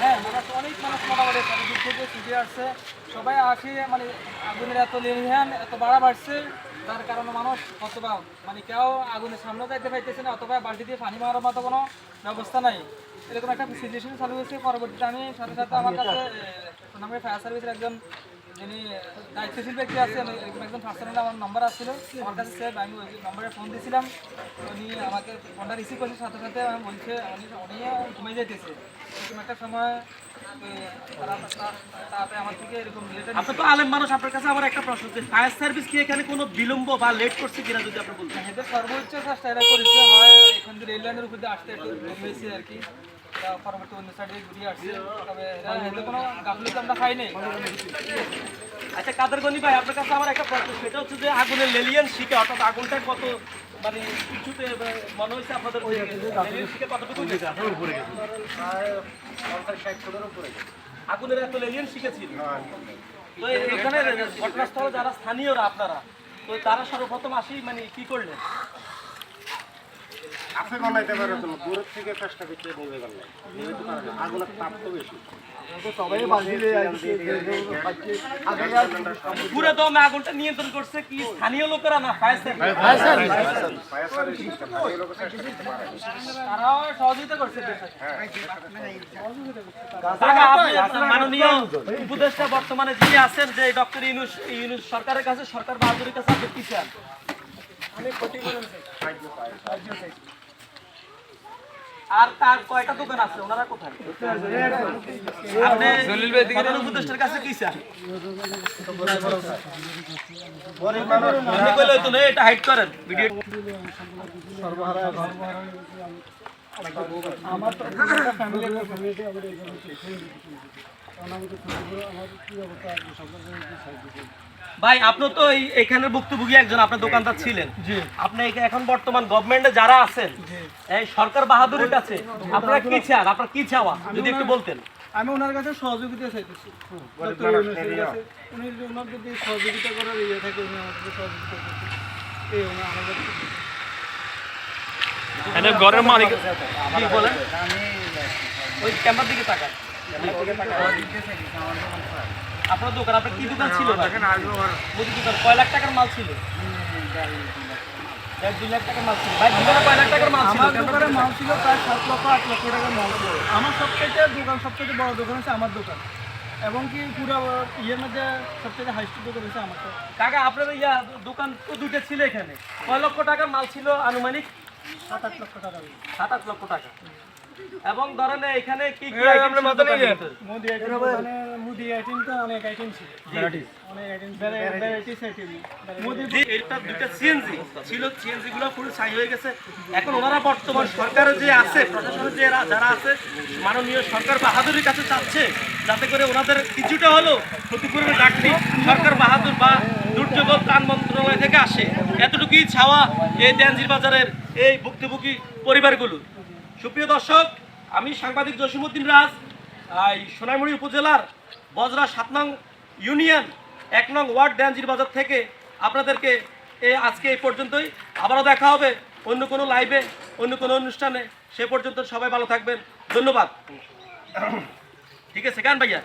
হ্যাঁ মানুষ অনেক মানুষ মোটামুটি চারিদিক থেকে আসছে। সবাই আসি মানে আগুনের এত লেনহান এত বাড়া বাড়ছে তার কারণে মানুষ অথবা মানে কেউ আগুনের সামনে যাইতে পাইতেছে না, অথবা বালতি দিয়ে পানি মারার মতো কোনো ব্যবস্থা নাই। এরকম একটা সিচুয়েশন চালু হয়েছে। পরবর্তীতে আমি সাথে সাথে আমার কাছে ফায়ার সার্ভিসের একজন যিনি দায়িত্বশীল ব্যক্তি আছে আমি একজন পার্সোনাল আমার নম্বর আসছিল। আমার কাছে সেভ আমি ওই নম্বরে ফোন দিয়েছিলাম উনি আমাকে ফোনটা রিসিভ করছে সাথে সাথে আমি বলছে উনি উনি ঘুমিয়ে যেতেছে। এরকম একটা সময় আপনি তো আলেম মানুষ আপনার কাছে আমার একটা প্রশ্ন যে ফায়ার সার্ভিস কি এখানে কোনো বিলম্ব বা লেট করছে কিনা যদি আপনি বলতেন? এদের সর্বোচ্চ চেষ্টা এরা করেছে হয় এখান রেল লাইনের উপর দিয়ে আসতে একটু হয়েছে আর কি পরবর্তী অন্য সাইডে ঘুরিয়ে আসছে। তবে কোনো গাফলিতে আমরা খাইনি আচ্ছা কাদের গনি ভাই আপনার কাছে আমার একটা প্রশ্ন সেটা হচ্ছে যে আগুনের লেলিয়ান শিখে অর্থাৎ আগুনটা কত মানে কিছুতে মনে হয়েছে আপনাদের লেলিয়ান শিখে কতটুকু গেছে। আগুনের এত লেলিয়ান শিখেছিল? তো এখানে ঘটনাস্থলে যারা স্থানীয়রা আপনারা তো তারা সর্বপ্রথম আসি মানে কি করলেন? কাছে বানাইতে পারে তো দূরের থেকে চেষ্টা করতে যেহেতু আগুনের তাপ তো বেশি। পুরো দমে আগুনটা নিয়ন্ত্রণ করছে কি? স্থানীয় লোকেরা না fire service? Fire service. System এই লোক চেষ্টা করতে পারে। তারাও সহযোগিতা করছে এদের সাথে। কাকা, আপনি মাননীয় উপদেষ্টা বর্তমানে যিনি আছেন যে ডক্টর ইউনুস ইউনুস সরকারের কাছে সরকার বাহাদুরের কাছে আপনি কি চান আর তার কয়টা দোকান আছে? ওনারা কোথায়? আপনি প্রধান উপদেষ্টার কাছে কি চান? আপনি কইলে তো না, এটা হাইড করেন। ভিডিও আমার তো ফ্যামিলি ফ্যামিলিতে আমাদের ভাই আপনি তো এই এখানের ভুক্তভোগী একজন আপনার দোকানদার ছিলেন। আপনি এখন বর্তমান গভর্নমেন্টে যারা আছেন এই সরকার বাহাদুরের কাছে আপনারা কি চান? আপনার কি চাওয়া? যদি একটু বলতেন। আমি ওনার কাছে সহযোগিতা চাইতেছি। কাছে। উনি যদি ওনার যদি সহযোগিতা করার ইয়ে থাকে উনি আমাকে সহযোগিতা করতে এই ওনার আমার কাছে ঘরের মালিক কি বলেন? ওই ক্যামেরার দিকে তাকান। আপনার দোকান আপনার কি দোকান ছিল মুদি দোকান। কয় লাখ টাকার মাল ছিল? দুই লাখ টাকার মাল ছিল। ভাই দোকানে কয় লাখ টাকার মাল ছিল? আমার দোকানে মাল ছিল প্রায় সাত লক্ষ আট লক্ষ টাকার মাল ছিল। আমার সবথেকে দোকান সবথেকে বড় দোকান হচ্ছে আমার দোকান। এবং কি পুরো ইয়ের মধ্যে সবথেকে হাইস্ট দোকান আমার। কাকা আপনার ইয়া দোকান তো দুইটা ছিল এখানে। কয় লক্ষ টাকার মাল ছিল আনুমানিক? সাত আট লক্ষ টাকা। সাত আট লক্ষ টাকা? এবং ধরেন এখানে কি কি ভিতরে? মুদি আইটেম দোকানে মুদি আইটেম তো অনেক আইটেম ছিল। অনেক আইটেম ভ্যারাইটিস আইটেম মুদি জি, এটা দুইটা সিএনজি ছিল। সিএনজি গুলো পুরো ছাই হয়ে গেছে। এখন ওনারা বর্তমান সরকারে যে আছে প্রশাসনে যে যারা আছে মাননীয় সরকার বাহাদুরের কাছে চাচ্ছে যাতে করে ওনাদের কিছুটা হলো ক্ষতিপূরণের ডাকটি সরকার বাহাদুর বা দুর্যোগ ত্রাণ মন্ত্রণালয় থেকে আসে। এতটুকুই ছাওয়া এই দেনজির বাজারের এই ভুক্তভোগী পরিবারগুলো সুপ্রিয় দর্শক, আমি সাংবাদিক জসিমুদ্দিন রাজ এই সোনাইমুড়ি উপজেলার বজরা সাত নং ইউনিয়ন এক নং ওয়ার্ড ড্যানজির বাজার থেকে আপনাদেরকে এ আজকে এই পর্যন্তই। আবারও দেখা হবে অন্য কোনো লাইভে, অন্য কোনো অনুষ্ঠানে। সে পর্যন্ত সবাই ভালো থাকবেন। ধন্যবাদ। ঠিক আছে, গান ভাইয়া।